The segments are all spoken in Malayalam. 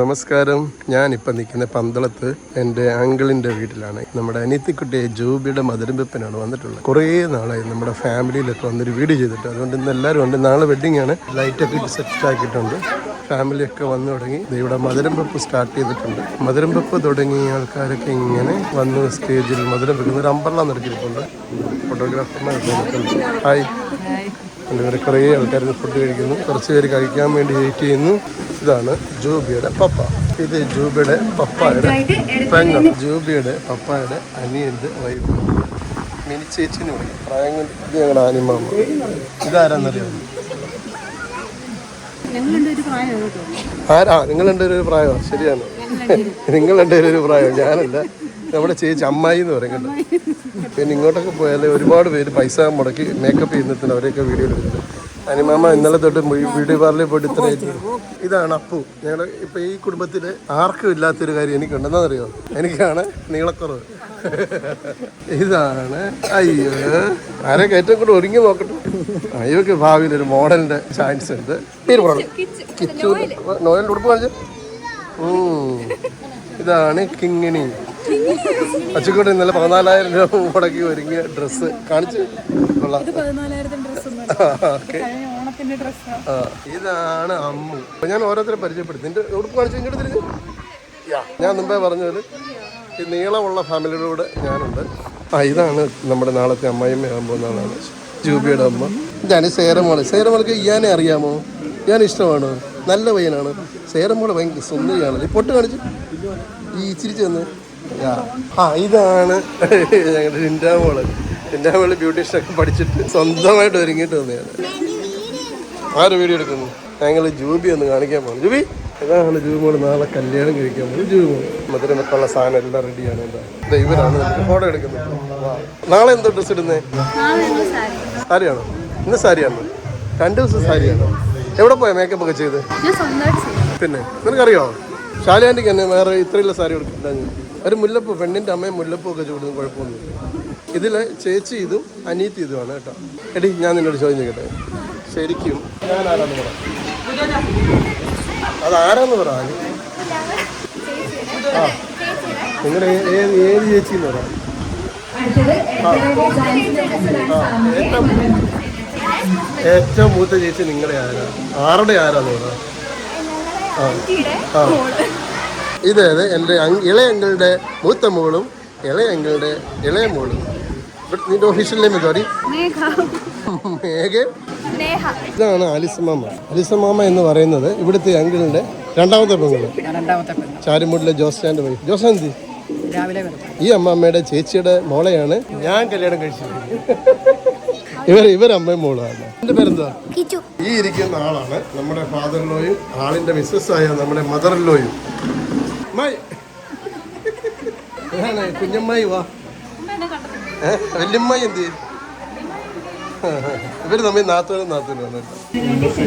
നമസ്കാരം. ഞാനിപ്പോൾ നിൽക്കുന്ന പന്തളത്ത് എന്റെ അങ്കിളിന്റെ വീട്ടിലാണ്. നമ്മുടെ അനിയത്തിക്കുട്ടിയെ ജൂബിയുടെ മധുരമ്പപ്പനാണ് വന്നിട്ടുള്ളത്. കുറേ നാളായി നമ്മുടെ ഫാമിലിയിലൊക്കെ വന്നൊരു വീട് ചെയ്തിട്ട് അതുകൊണ്ട് ഇന്ന് എല്ലാവരും ഉണ്ട്. നാളെ വെഡിങ് ആണ്. ലൈറ്റൊക്കെ ഇട്ട് സെറ്റ് ആക്കിയിട്ടുണ്ട്. ഫാമിലിയൊക്കെ വന്നു തുടങ്ങി. ഇവിടെ മധുരമ്പപ്പ് സ്റ്റാർട്ട് ചെയ്തിട്ടുണ്ട്. മധുരമ്പപ്പ് തുടങ്ങിയ ആൾക്കാരൊക്കെ ഇങ്ങനെ വന്ന് സ്റ്റേജിൽ മധുരം വെക്കുന്ന ഒരു അമ്പർല നടക്കിയിട്ടുണ്ട് ഫോട്ടോഗ്രാഫർമാരൊക്കെ ഹായ് ഇവിടെ കുറേ ആൾക്കാർ ഫുഡ് കഴിക്കുന്നു. കുറച്ച് പേര് കഴിക്കാൻ വേണ്ടി വെയിറ്റ് ചെയ്യുന്നു. ഇതാണ് ജൂബിയുടെ പപ്പ. ഇത് ജൂബിയുടെ പപ്പായുടെ പെങ്ങൾ ജൂബിയുടെ പപ്പായുടെ അനിയന്റെ വൈഫ് മിനി ചേച്ചിന് വിളിക്കും. പ്രായം കൊണ്ട് ഇത് ഞങ്ങളുടെ ആനിമാമ ഇതാരാന്നറിയാമോ ആരാ നിങ്ങൾ രണ്ടുപേരും ഒരു പ്രായമാണ് ശരിയാണ്. നിങ്ങൾ രണ്ടുപേരും ഒരു പ്രായം? ഞാനല്ല. നമ്മുടെ ചേച്ചി അമ്മായി എന്ന് പറയുന്നത് പിന്നെ ഇങ്ങോട്ടൊക്കെ പോയാൽ ഒരുപാട് പേര് പൈസ മുടക്കി മേക്കപ്പ് ചെയ്യുന്നതിന് അവരെയൊക്കെ വീഡിയോ എടുക്കുന്നത് അനിമാമ ഇന്നലെ തൊട്ട് വീഡിയോ ബ്യൂട്ടി പാർലറിൽ പോയിട്ട് ഇത്ര ഇതാണ് അപ്പു. ഞങ്ങളുടെ ഇപ്പൊ ഈ കുടുംബത്തിൽ ആർക്കും ഇല്ലാത്തൊരു കാര്യം എനിക്കുണ്ടെന്നറിയോ എനിക്കാണ് നീളക്കുറവ്. ഇതാണ്. അയ്യോ. ആരെ ഏറ്റവും കൂടെ ഒരുങ്ങി നോക്കട്ടെ? അയ്യോക്ക് ഭാവിയിൽ ഒരു മോഡലിന്റെ ചാൻസ് ഉണ്ട്. പേര് പറഞ്ഞു കിച്ചു നോയലിന്റെ ഉടുപ്പ് കാണിച്ചു. ഇതാണ് കിങ്ങിണി. അച്ചുകൂടെ ഇന്നലെ പതിനാലായിരം രൂപ മുടക്കി ഒരുങ്ങിയ ഡ്രസ്സ് കാണിച്ചു കൊള്ളാം. ഇതാണ് അമ്മു. അപ്പൊ ഞാൻ ഓരോരുത്തരെ പരിചയപ്പെടുത്തി. നിന്റെ ഉടുപ്പ് കാണിച്ചു ഇങ്ങോട്ട് തിരിഞ്ഞു. ഞാൻ മുമ്പേ പറഞ്ഞത് ഈ നീളമുള്ള ഫാമിലിയുടെ കൂടെ ഞാനുണ്ട്. ആ ഇതാണ് നമ്മുടെ നാളത്തെ അമ്മായിമ്മയാകാൻ പോകുന്ന ആളാണ് ജൂബിയുടെ അമ്മ. ഞാൻ സേരമോൾ. സേരമോൾക്ക് ഇയാനെ അറിയാമോ? ഞാൻ ഇഷ്ടമാണ്? നല്ല പയ്യനാണ്. സേരമോൾ ഭയങ്കര സുന്ദരിയാണ് ഈ പൊട്ട് കാണിച്ചു. ഈ ഇച്ചിരി വന്ന് യാ. ആ. ഇതാണ് ഞങ്ങളുടെ ഇൻഡാമോൾ ഇൻഡാമോൾ ബ്യൂട്ടീഷ്യൻ ഒക്കെ പഠിച്ചിട്ട് സ്വന്തമായിട്ട് ഒരുങ്ങിയിട്ട് വന്നതാണ്. ആര് വീഡിയോ എടുക്കുന്നു? ഞങ്ങൾ ജൂബി ഒന്ന് കാണിക്കാൻ പോകുന്നു ജൂബി? ഇതാണ് ജൂബിമോട് നാളെ കല്യാണം കഴിക്കാൻ പോകുന്നത് ജൂബിമോട് മധുരം വെക്കാനുള്ള സാധനം എല്ലാം റെഡിയാണ് എന്താ ഇവരാണ് ഫോട്ടോ എടുക്കുന്നത്. നാളെ എന്തോ ഡ്രസ് ഇടുന്നേ? സാരിയാണോ? ഇന്ന് സാരിയാണോ? രണ്ടു ദിവസം സാരിയാണോ? എവിടെ പോയാ മേക്കപ്പ് ഒക്കെ ചെയ്ത്? പിന്നെ നിനക്കറിയോ? ശാലിയാന്റെ തന്നെ വേറെ ഇത്രയുള്ള സാരി കൊടുക്കില്ല ഒരു മുല്ലപ്പൂ പെണ്ണിന്റെ അമ്മയും മുല്ലപ്പൂ ഒക്കെ ചൂടുന്നു കുഴപ്പമൊന്നുമില്ല ഇതിൽ ചേച്ചി ഇതും അനീത്തി ഇതുമാണ് കേട്ടോ. എടി ഞാൻ നിന്നോട് ചോദ്യം കേട്ടെ ശരിക്കും ഞാൻ ആരാന്ന് പറ? അത് ആരാന്ന് പറ? ആ നിങ്ങളുടെ ഏത് ഏത് ചേച്ചി എന്ന് പറയാം ഏറ്റവും ഏറ്റവും മൂത്ത ചേച്ചി നിങ്ങളുടെ ആരാ? ആരുടെ ആരാന്ന് പറ? ആ. ഇതേത് എന്റെ അങ്- ഇളയ അങ്കിളുടെ മൂത്ത മോളും ഇളയ അങ്കിളുടെ ഇളയ മോളും. നിന്റെ ഓഫീഷ്യൽ നെയിം സോറി മേഘ. ഇതാണ് അലിസമാമ അലിസമാമ എന്ന് പറയുന്നത് ഇവിടുത്തെ അങ്കിളിന്റെ രണ്ടാമത്തെ പെങ്ങൾ. ചാരുമൂട്ടിലെ ജോസ്റ്റാന്റെ വൈഫ് ജോസാന്തി ഈ അമ്മമ്മയുടെ ചേച്ചിയുടെ മോളെയാണ് ഞാൻ കല്യാണം കഴിച്ചത്. ഇവർ ഇവരമ്മയും മോളാണ് എന്റെ പേരെന്താ? ഈ ഇരിക്കുന്ന ആളാണ് നമ്മുടെ ഫാദറിലോയും ആളിന്റെ മിസ്സസ് ആയ നമ്മുടെ മദർ ലോയും മായി ഇതാണ് കുഞ്ഞമ്മായി വാ. ഏ വല്യമ്മായി എന്ത്? ഇവർ തമ്മിൽ നാത്തോനും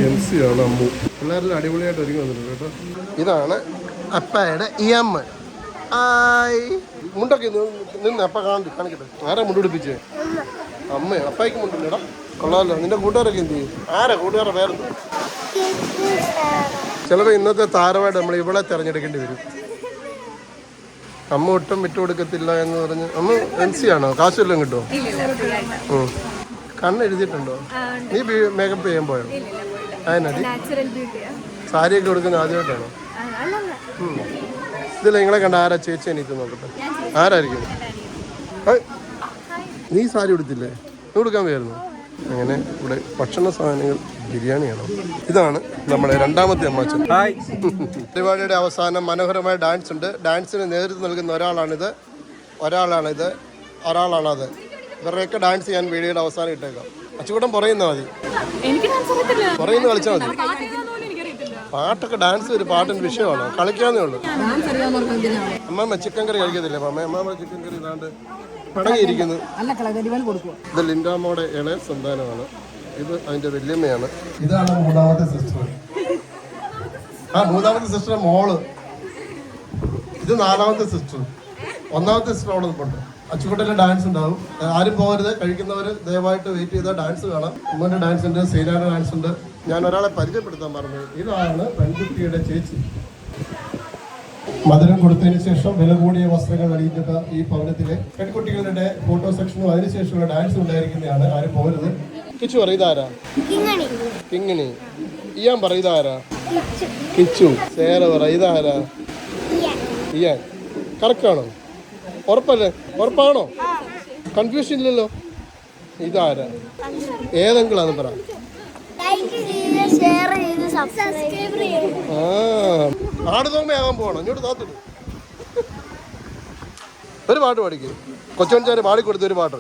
എം സി ആണ് അമ്മു. പിള്ളേരെല്ലാം അടിപൊളിയായിട്ട് ഒരുങ്ങി വന്നിട്ടുണ്ട് കേട്ടോ. ഇതാണ് അപ്പയുടെ ഈ അമ്മ. ആയ്. മുണ്ടൊക്കെ നിന്ന് നിന്ന് അപ്പ കാണി കാണിക്കട്ടെ. ആരാ മുണ്ട് പിടിപ്പിച്ചേ? അമ്മ അപ്പായിക്ക് മുണ്ടില്ലടാ. കൊള്ളാമല്ലോ നിന്റെ കൂട്ടുകാരൊക്കെ എന്ത് ചെയ്യും? ആരാ കൂട്ടുകാരുടെ പേരെന്താ? ചിലപ്പോൾ ഇന്നത്തെ താരമായിട്ട് നമ്മൾ ഇവളെ തിരഞ്ഞെടുക്കേണ്ടി വരും. അമ്മ ഒട്ടും വിട്ടുകൊടുക്കത്തില്ല എന്ന് പറഞ്ഞ് അമ്മ എം സി ആണോ? കാശ് കിട്ടോ കിട്ടുമോ. കണ്ണ് എഴുതിയിട്ടുണ്ടോ നീ മേക്കപ്പ് ചെയ്യാൻ പോയോ? അതിനടി സാരിയൊക്കെ കൊടുക്കുന്നത് ആദ്യമായിട്ടാണോ? ഇതില്ല നിങ്ങളെ കണ്ട ആരാ ചേച്ചി എനിക്ക് നോക്കട്ടെ? ആരായിരിക്കും? നീ സാരി കൊടുത്തില്ലേ നീ കൊടുക്കാൻ പോയായിരുന്നു? അങ്ങനെ ഇവിടെ ഭക്ഷണ സാധനങ്ങൾ ബിരിയാണിയാണ്. ഇതാണ് നമ്മുടെ രണ്ടാമത്തെ അമ്മാച്ചൻ. പരിപാടിയുടെ അവസാനം മനോഹരമായ ഡാൻസ് ഉണ്ട്. ഡാൻസിന് നേതൃത്വം നൽകുന്ന ഒരാളാണിത്. ഒരാളാണിത്. ഒരാളാണത്. ഇവരുടെയൊക്കെ ഡാൻസ് ഞാൻ വീഡിയോയുടെ അവസാനം ഇട്ടേക്കാം. അച്ചുകൂട്ടം പറയുന്ന മതി. എനിക്ക് ഡാൻസ് അറിയത്തില്ല. പറയുന്ന കളിച്ചാൽ മതി. പാട്ടൊക്കെ ഡാൻസ് ഒരു പാട്ടിന് വിഷയമാണ്? കളിക്കാന്നേ ഉള്ളൂ. ഡാൻസ് അറിയാവുന്നവർക്ക് എന്തിനാണ് അമ്മമ്മ ചിക്കൻ കറി കഴിക്കത്തില്ലേ? അമ്മ അമ്മമ്മ ചിക്കൻ കറി ഇതാണ്ട്. പടങ്ങിയിരിക്കുന്നു നല്ല കളകരിവാൽ കൊടുക്കുക ഇത് ലിൻഡാമോടെ ഇളയ സന്താനമാണ്. ഇത് അതിന്റെ വല്യമ്മയാണ്. ഇതാണ് മൂന്നാമത്തെ സിസ്റ്റർ. ആ മൂന്നാമത്തെ സിസ്റ്റർ മോൾ. ഇത് നാലാമത്തെ സിസ്റ്റർ. ഒന്നാമത്തെ സിസ്റ്റർ അവിടെ നിൽപ്പുണ്ട് അച്ചുകുട്ടന്റെ ഡാൻസ് ഉണ്ടാവും. ആരും പോകരുത്. കഴിക്കുന്നവർ ദയവായിട്ട് വെയിറ്റ് ചെയ്താൽ ഡാൻസ് കാണാം. ഉമ്മന്റെ ഡാൻസ് ഉണ്ട് സീനാന ഡാൻസ് ഉണ്ട്. ഞാൻ ഒരാളെ പരിചയപ്പെടുത്താൻ പറഞ്ഞു. ഇതാണ് പെൺകുട്ടിയുടെ ചേച്ചി. മധുരം കൊടുത്തതിന് ശേഷം വില കൂടിയ വസ്ത്രങ്ങൾ അണിഞ്ഞിട്ട ഈ ഭവനത്തിലെ പെൺകുട്ടികളുടെ ഫോട്ടോ സെക്ഷനും അതിനുശേഷമുള്ള ഡാൻസ് ഉണ്ടായിരിക്കുന്നതാണ്. ആരും പോകരുത്. കിച്ചു പറയുതാരാ കിങ്ങണി. ഇയാൻ പറയുതാരാ കിച്ചു. സേറ പറയുതാരാ ഇയാൻ. കറക്റ്റാണോ ഉറപ്പല്ലേ? ഉറപ്പാണോ? കൺഫ്യൂഷൻ ഇല്ലല്ലോ. ഇതാരാ? ഏതെങ്കിലാന്ന് പറ. പോകണം ഇങ്ങോട്ട് ഒരു പാട്ട് പാടിക്കും. കൊച്ചോഞ്ചാര് പാടിക്കൊടുത്ത ഒരു പാട്ട്.